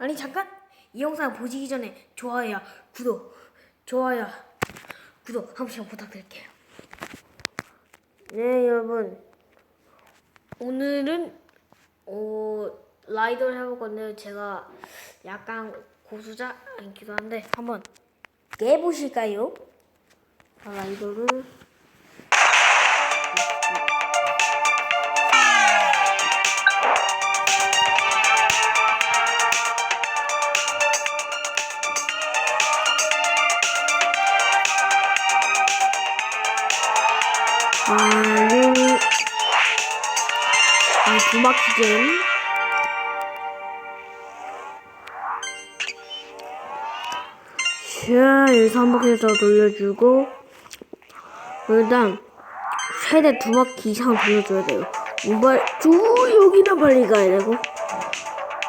아니 잠깐. 이 영상 보시기 전에 좋아요 구독 좋아요 구독 한 번씩 부탁드릴게요. 네 여러분. 오늘은 어, 라이더를 해볼 건데요. 제가 약간 고수자 아니기도 한데 한번 깨보실까요? 자, 라이더를 아유 아, 두 바퀴 게임 자, 여기서 한 바퀴 더 돌려주고 일단 최대 두 바퀴 이상 돌려줘야 돼요. 우발 쭉 여기다 빨리 가야 되고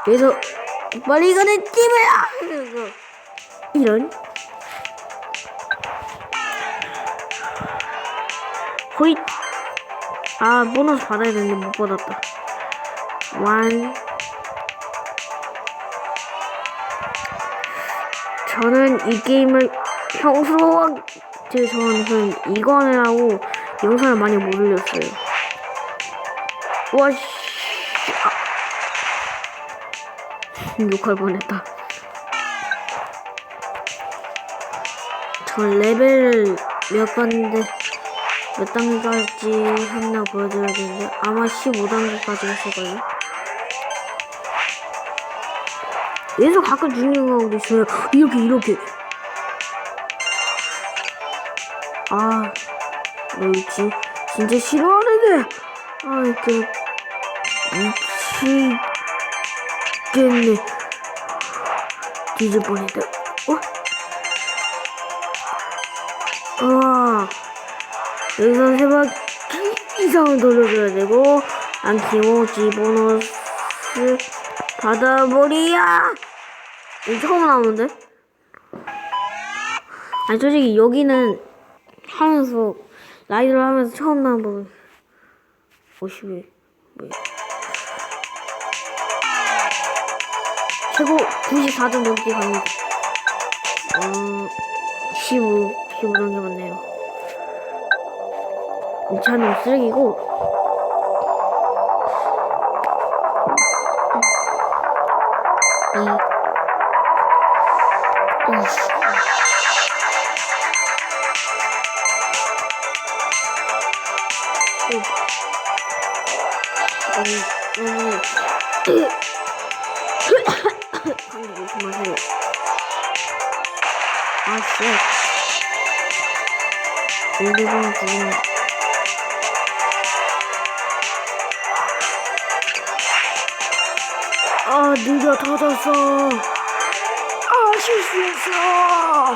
여기서 빨리 가는 그래서 이런 호잇 아 보너스 받아야 되는데 못 받았다. 완 저는 이 게임을 평소와 제 저는 이거는 하고 영상을 많이 못 올렸어요. 와씨. 아. 욕할 뻔했다. 전 레벨을 몇 번인데 몇 단계까지 했나 보여드려야 되는데 아마 15단계까지 했을걸요? 여기서 가끔 중요한 거도 있어요 이렇게 이렇게. 아 뭐였지? 진짜 싫어하는데 아 이렇게. 미치겠네. 뒤질 뻔했다 어? 우와 여기서 세 바퀴 이상을 돌려줘야 되고 안 키모지 보너스 받아버리야. 이거 처음 나오는데? 아니 솔직히 여기는 하면서 라이드를 하면서 처음 나온 부분 50일 뭐야 최고 94점 넘게 갑니다 어 15, 15단계 맞네요 이 차는 쓰레기고 조심하세요 아 씨 일본 죽은 아 느려 터졌어? 아 실수했어.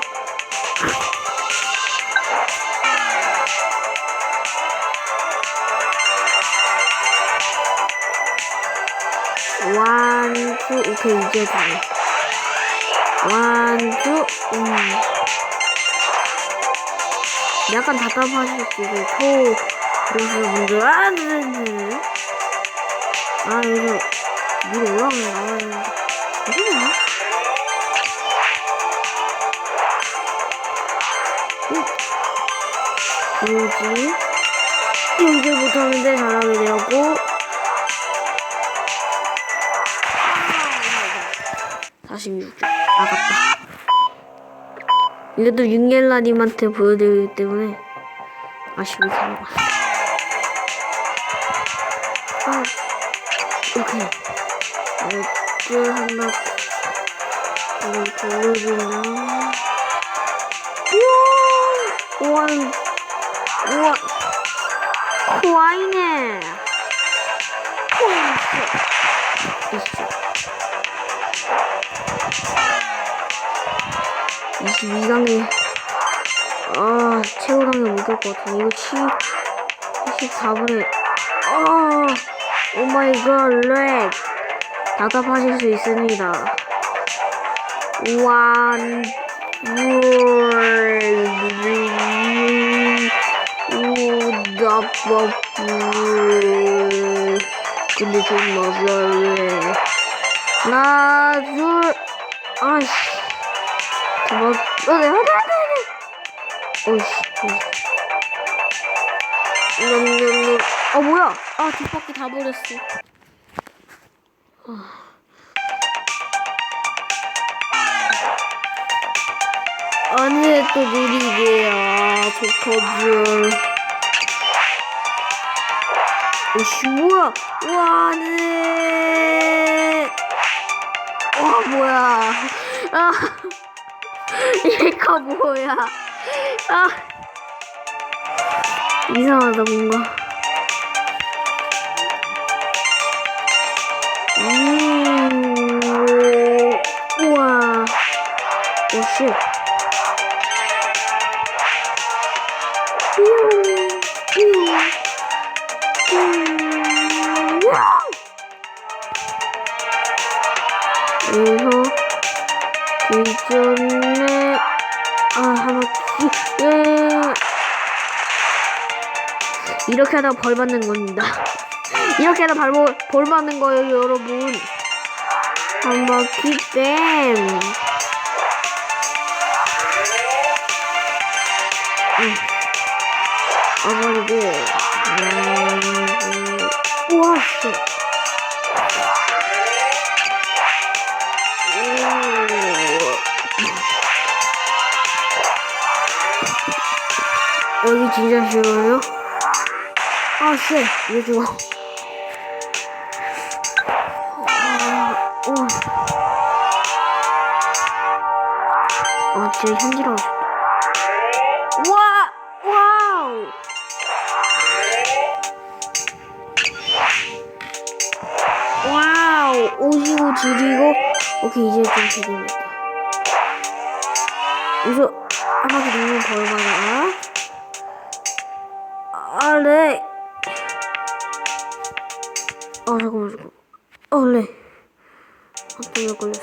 원투 오케이 이제 되네 원투 음 약간 답답하실 수 있고 코 그래서 먼저 아 네네 아 여기서 위로 올라가면 나와야 되는데 어디냐? 뭐지? 여기를 못하는데 잘하게 되었고. 46점 아깝다. 이것도 윤겔라님한테 보여드리기 때문에 가는 것 아, 오케이 맥주 한 바퀴 돌려주나? 우와! 우와! 우와! 코아이 있어 22단계 아 최고 단계 못갈것 같아. 이거 7 24분에 아 오마이갓 렉 답답하실 수 있습니다 완 우답답 근데 좀 맞아요 하나, 둘, 아이씨. 뭐, 어, 네, 하나, 하나, 오이씨, 오이씨. 냠냠냠. 어, 뭐야? 아, 뒷바퀴 다 버렸어. 안돼 또 느리게 아 좋거든 오씨 뭐야 와 안돼 와 뭐야. 아. 얘가 뭐야. 아. 이상하다 뭔가 음 우와. 오씨 여기서 기존에 아 하나씩 예. 이렇게 하다 벌 받는 겁니다 이렇게 하다 벌, 벌 받는 거예요 여러분 한 바퀴 뺨 음. 아버리고 음, 우와 씨 오. 여기 진짜 쉬워요? 아, 씨, 왜 죽어? 아, 오. 아, 진짜 힘들어. 와, 와우. 와우, 오시고 지리고, 오케이, 이제 좀 되겠다. 여기서 한 바퀴 돌면 벌 받아. 아, 네. 아, 잠깐만, 잠깐만. 어, 네. 아, 또왜 걸렸어.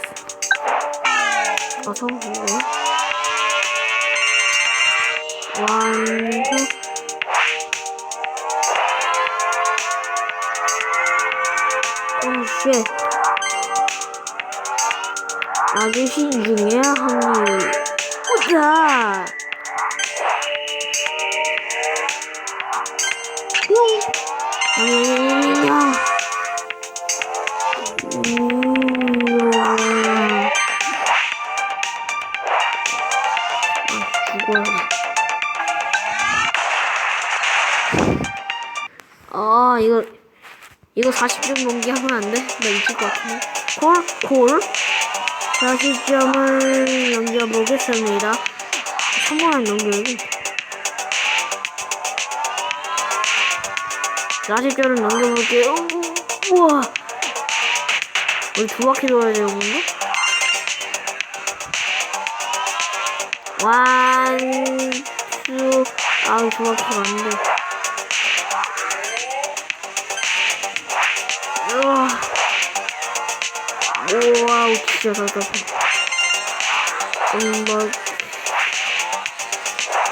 아, 성공이네. 완수. 오, 쉣. 아주 신중해, 한입. 보자. 뿅. 아니야. 40점 넘게 하면 안 돼? 나 미칠 것 같은데. 콜? 콜? 40점을 넘겨보겠습니다. 3번을 넘겨야지. 40점을 넘겨볼게요. 우와! 우리 두 바퀴 돌아야 되는 건가? 완 수 아우 두 바퀴가 안 돼. 와. 우와우 진짜 답답해. 음뭐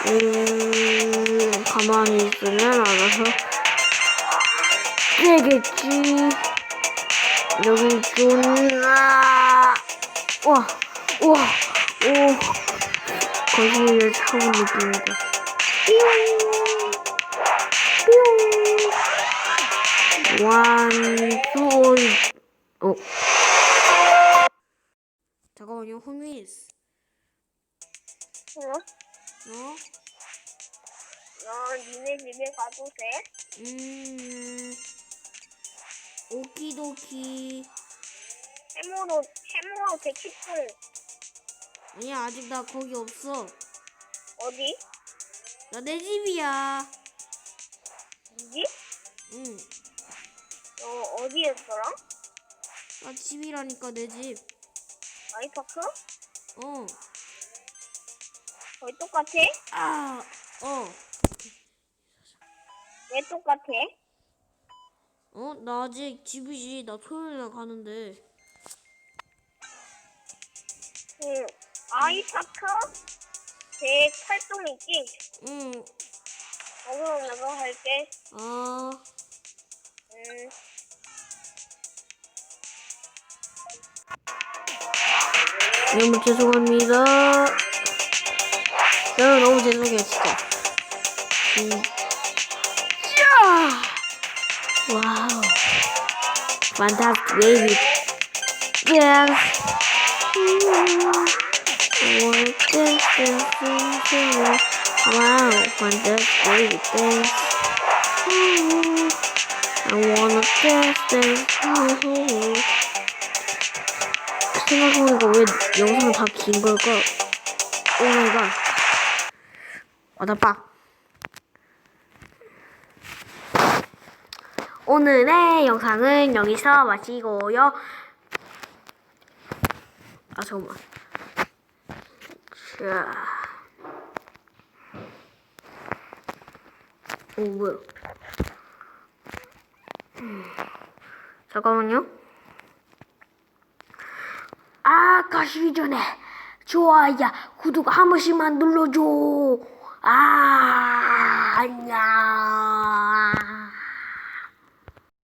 음 가만히 있으면 알아서 되겠지. 여기 존나 와 우와 오 거시기를 차고 느낍니다. 뿅. 뿅. 완수 어 잠깐만요 호미스 어? 어? 너 니네 집에 가도 돼? 음 오키도키 해모로 해모로 백키풀 아니야 아직 나 거기 없어 어디? 나 내 집이야 이지? 응너 어디였더라? 나 집이라니까 내 집 아이파크? 어. 거의 똑같아? 아, 어. 왜 똑같아? 어? 나 아직 집이지. 나 토요일날 가는데. 응. 아이파크? 제 활동 있지? 응. 어, 그럼 내가 갈게. 아, 음. 너무 죄송합니다. 여러분 너무 죄송해요 진짜. 진짜. 와우. Dance, dance, dance. Wow, fantastic baby dance. I wanna dance, dance. 생각해보니까 왜 영상은 다 긴 걸까? 오마이갓. 와다빠. 오늘의 영상은 여기서 마치고요. 아, 잠깐만. 자. 오, 뭐야. 음, 잠깐만요. 가시기 전에 좋아요, 구독 한 번씩만 눌러줘. 아, 안녕.